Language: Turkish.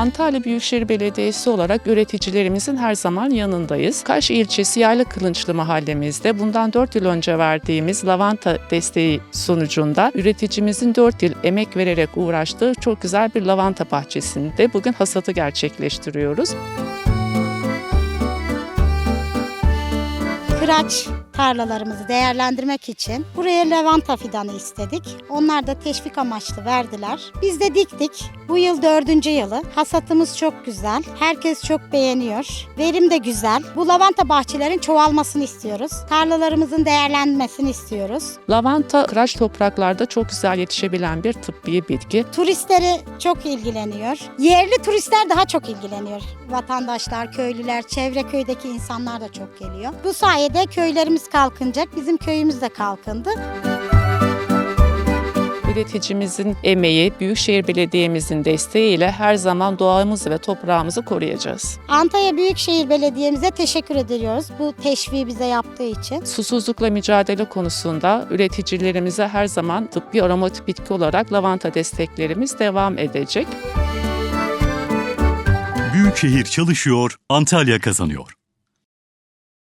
Antalya Büyükşehir Belediyesi olarak üreticilerimizin her zaman yanındayız. Kaş ilçesi Yaylı Kılınçlı mahallemizde bundan 4 yıl önce verdiğimiz lavanta desteği sonucunda üreticimizin 4 yıl emek vererek uğraştığı çok güzel bir lavanta bahçesinde bugün hasadı gerçekleştiriyoruz. Kıraç tarlalarımızı değerlendirmek için buraya lavanta fidanı istedik. Onlar da teşvik amaçlı verdiler. Biz de diktik. Bu yıl dördüncü yılı. Hasatımız çok güzel. Herkes çok beğeniyor. Verim de güzel. Bu lavanta bahçelerin çoğalmasını istiyoruz. Tarlalarımızın değerlenmesini istiyoruz. Lavanta kıraç topraklarda çok güzel yetişebilen bir tıbbi bitki. Turistleri çok ilgileniyor. Yerli turistler daha çok ilgileniyor. Vatandaşlar, köylüler, çevre köydeki insanlar da çok geliyor. Bu sayede köylerimiz kalkınacak. Bizim köyümüz de kalkındı. Üreticimizin emeği, Büyükşehir Belediye'mizin desteğiyle her zaman doğamızı ve toprağımızı koruyacağız. Antalya Büyükşehir Belediye'mize teşekkür ediyoruz bu teşviği bize yaptığı için. Susuzlukla mücadele konusunda üreticilerimize her zaman tıbbi aromatik bitki olarak lavanta desteklerimiz devam edecek. Büyükşehir çalışıyor, Antalya kazanıyor.